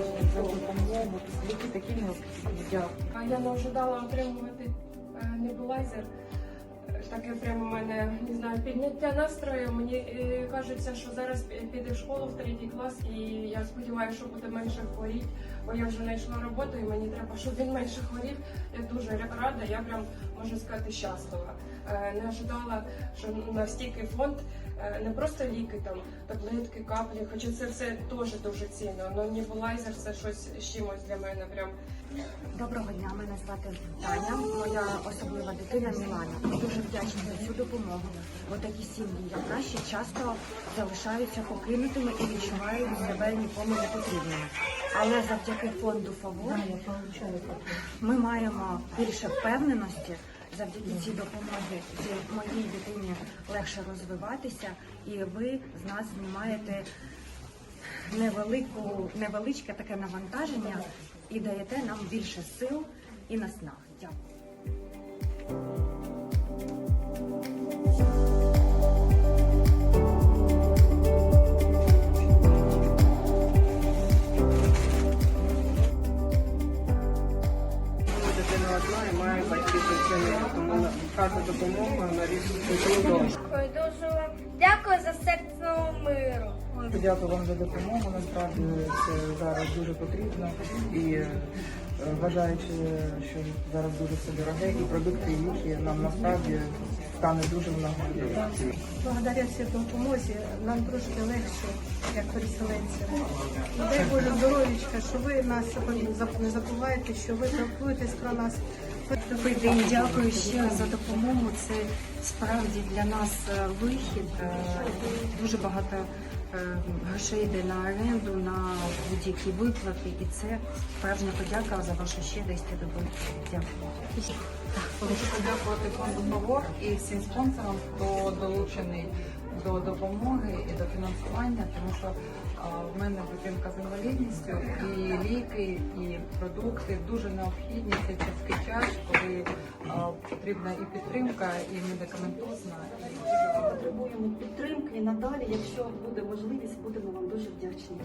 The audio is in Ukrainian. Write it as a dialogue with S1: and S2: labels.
S1: вдячна
S2: такі Я не ожидала отримувати е, небулайзер. Таке прямо мене не знаю підняття настрою. Мені е, кажеться, що зараз піде в школу в третій клас, і я сподіваюся, що буде менше хворіти, бо я вже знайшла роботу, і мені треба, щоб він менше хворів. Я дуже рада, я прям можу сказати щаслива. Е, Не ожидала, що настільки фонд е, не просто ліки, там таблетки, каплі, хоча це все теж дуже цінно. але небулайзер це щось з чимось для мене прям.
S3: Доброго дня, мене звати Таня, моя особлива дитина Мілана. Дуже вдячна за цю допомогу. Бо такі сім'ї, як наші, часто залишаються покинутими і відчувають себе нікому не потрібними. Але завдяки фонду Фавор ми маємо більше впевненості. Завдяки цій допомозі моїй дитині легше розвиватися, і ви з нас знімаєте невеличке таке навантаження і даєте нам більше сил і наснаг. Дякую.
S1: Тому кожна допомога.
S4: Дякую дуже вам. Дякую за серцевого миру.
S1: Дякую вам за допомогу. Насправді це зараз дуже потрібно і е, вважаючи, що зараз дуже все дороге, і продукти, і ліки нам насправді стане дуже много людей.
S5: Благодаря цій допомозі нам трошки легше, як переселенцям. Дай Боже здоров'ячка, що ви нас не забуваєте, що ви турбуєтесь про нас.
S3: Добрий день, дякую ще за допомогу. Це справді для нас е, вихід. Е, Дуже багато е, грошей йде на оренду, на будь-які виплати, і це справжня подяка за вашу щедрість і добро. Дякую.
S6: Хочу подякувати фонду «Фавор» і всім спонсорам, хто долучений до допомоги і до фінансування, тому що в мене дитинка з інвалідністю, і ліки, і продукти дуже необхідні в цей час, потрібна і підтримка, і медикаментозна.
S7: Потребуємо підтримки і надалі, якщо буде можливість, будемо вам дуже вдячні.